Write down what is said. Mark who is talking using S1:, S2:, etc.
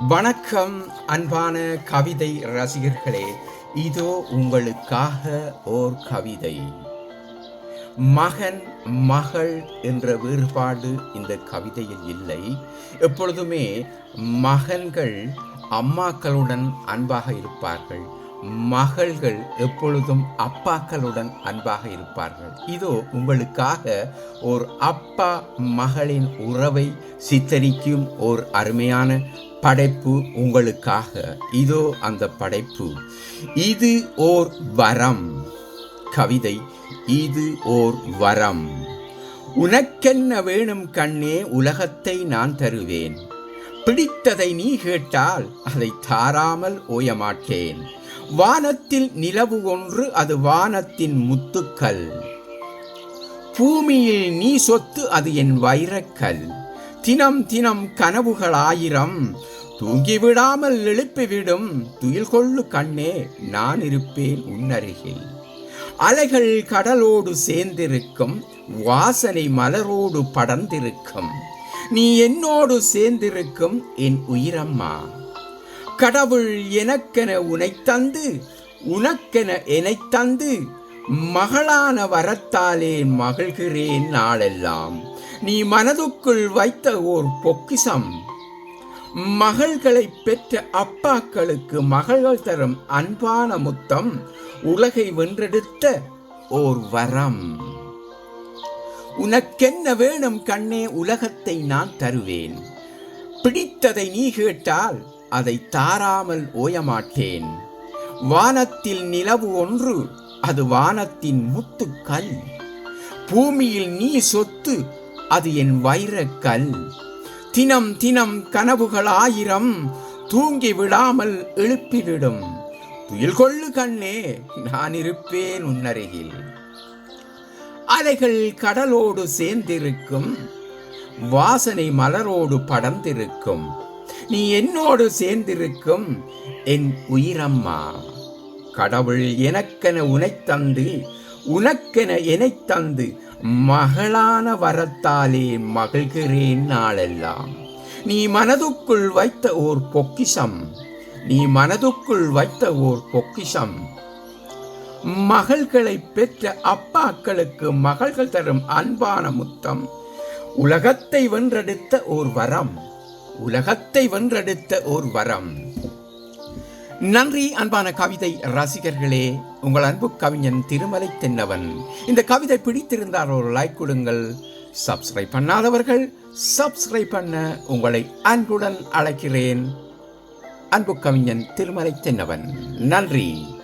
S1: வணக்கம் அன்பான கவிதை ரசிகர்களே. இதோ உங்களுக்காக ஓர் கவிதை. மகன் மகள் என்ற வேறுபாடு இந்த கவிதையில் இல்லை. எப்பொழுதுமே மகன்கள் அம்மாக்களுடன் அன்பாக இருப்பார்கள். மகள்கள் எப்பொழுதும் அப்பாக்களுடன் அன்பாக இருப்பார்கள். இதோ உங்களுக்காக ஓர் அப்பா மகளின் உறவை சித்தரிக்கும் ஓர் அருமையான படைப்பு உங்களுக்காக. இதோ அந்த படைப்பு. இது ஓர் வரம். கவிதை இது ஓர் வரம். உனக்கென்ன வேணும் கண்ணே உலகத்தை நான் தருவேன். பிடித்ததை நீ கேட்டால் அதை தாராமல் ஓயமாட்டேன். வானத்தில் நிலவு ஒன்று அது வானத்தின் முத்துக்கள். பூமியில் நீ சொத்து அது என் வைரக்கல். தினம் தினம் கனவுகள் ஆயிரம் தூங்கிவிடாமல் எழுப்பிவிடும். துயில் கொள்ளு கண்ணே நான் இருப்பேன் உன்னருகில். அலைகள் கடலோடு சேர்ந்திருக்கும் வாசனை மலரோடு படர்ந்திருக்கும். நீ என்னோடு சேர்ந்திருக்கும் என் உயிரம்மா. கடவுள் எனக்கென உனை தந்து உனக்கென என்னை தந்து மகளான வரத்தாலே மகிழ்கிறேன் நாளெல்லாம். நீ மனதுக்குள் வைத்த ஓர் பொக்கிசம் மகள்களை பெற்ற அப்பாக்களுக்கு மகள்கள் தரும் அன்பான முத்தம் உலகை வென்றெடுத்த ஓர் வரம். உனக்கென்ன வேணும் கண்ணே உலகத்தை நான் தருவேன். பிடித்ததை நீ கேட்டால் அதை தாராமல் ஓயமாட்டேன். வானத்தில் நிலவு ஒன்று அது வானத்தின் முத்துக்கல் பூமியில் நீ சொத்து அது என் வைரக்கல் தினம் தினம் கனவுகள் ஆயிரம் தூங்கி விடாமல் எழுப்பிவிடும். துயில் கொள்ளு கண்ணே நான் இருப்பேன் உன்னருகில். அலைகள் கடலோடு சேர்ந்திருக்கும் வாசனை மலரோடு படர்ந்திருக்கும். நீ என்னோடு சேர்ந்திருக்கும் என் உயிரம்மா. கடவுள் எனக்கென உனைத் தந்து உனக்கென எனைத் தந்து மகளான வரத்தாலே மகிழ்கிறேன் நாளெல்லாம். நீ மனதுக்குள் வைத்த ஓர் பொக்கிஷம் நீ மனதுக்குள் வைத்த ஓர் பொக்கிஷம். மகள்களை பெற்ற அப்பாக்களுக்கு மகள்கள் தரும் அன்பான முத்தம் உலகத்தை வென்றெடுத்த ஓர் வரம். உலகத்தை வென்றெடுத்த ஓர் வரம். நன்றி அன்பான கவிதை ரசிகர்களே. உங்கள் அன்பு கவிஞன் திருமலை தென்னவன். இந்த கவிதை பிடித்திருந்தால் ஒரு லைக் கொடுங்கள். சப்ஸ்கிரைப் பண்ணாதவர்கள் சப்ஸ்கிரைப் பண்ண உங்களை அன்புடன் அழைக்கிறேன். அன்பு கவிஞன் திருமலை தென்னவன். நன்றி.